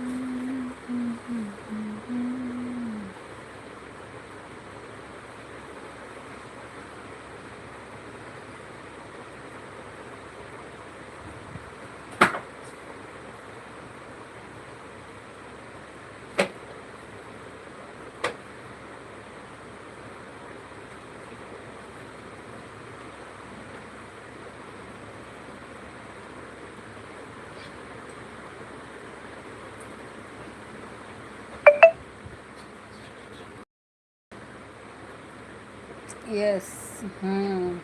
Mm. yes. Hmm.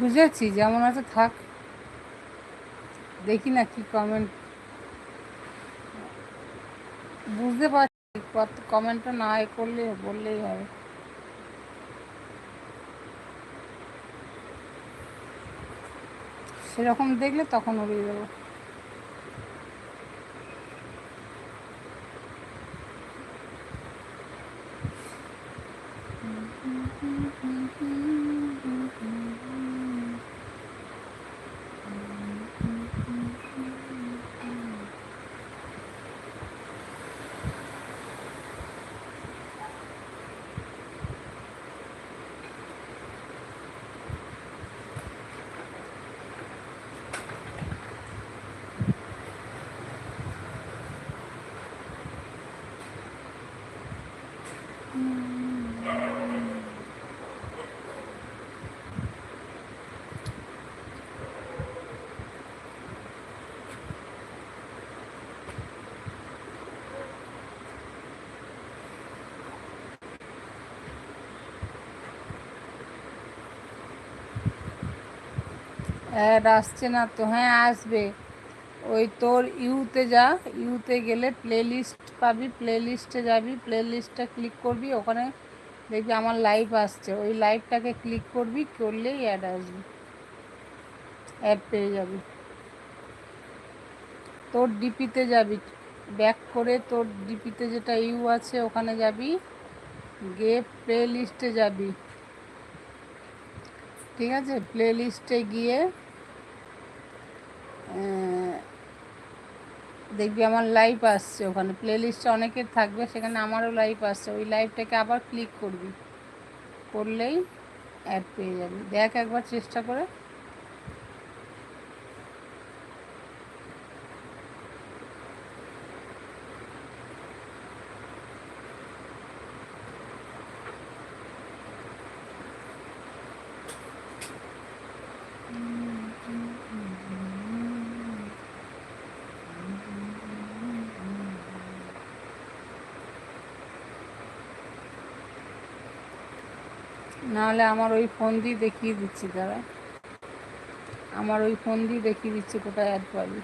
বুঝেছি, যেমন আছে থাক। দেখি না কি কমেন্ট বুঝতে পারছি, কত কমেন্টটা না এ করলে, বললেই হবে। সেরকম দেখলে তখন উড়িয়ে দেবো। অ্যাড আসছে না তো হ্যাঁ আসবে ওই তোর ইউতে যা, ইউতে গেলে প্লে লিস্ট পাবি প্লে লিস্টে যাবি প্লে লিস্টটা ক্লিক করবি, ওখানে দেখবি আমার লাইভ আসছে। ওই লাইভটাকে ক্লিক করবি, করলেই অ্যাড আসবে। অ্যাড পেয়ে যাবি। তোর ডিপিতে যাবি। ব্যাক করে তোর ডিপিতে যেটা ইউ আছে, ওখানে যাবি। গিয়ে প্লে লিস্টে যাবি। ঠিক আছে? প্লে লিস্টে গিয়ে দেখবি আমার লাইভ আসছে ওখানে। প্লে লিস্টে অনেকের থাকবে, সেখানে আমারও লাইভ আসছে। ওই লাইভটাকে আবার ক্লিক করবি। করলেই অ্যাড পেয়ে যাবি। দেখ একবার চেষ্টা করে। নাহলে আমার ওই ফোন দিয়ে দেখিয়ে দিচ্ছি দাদা আমার ওই ফোন দিয়ে দেখিয়ে দিচ্ছি কোথায় অ্যাড পাবি।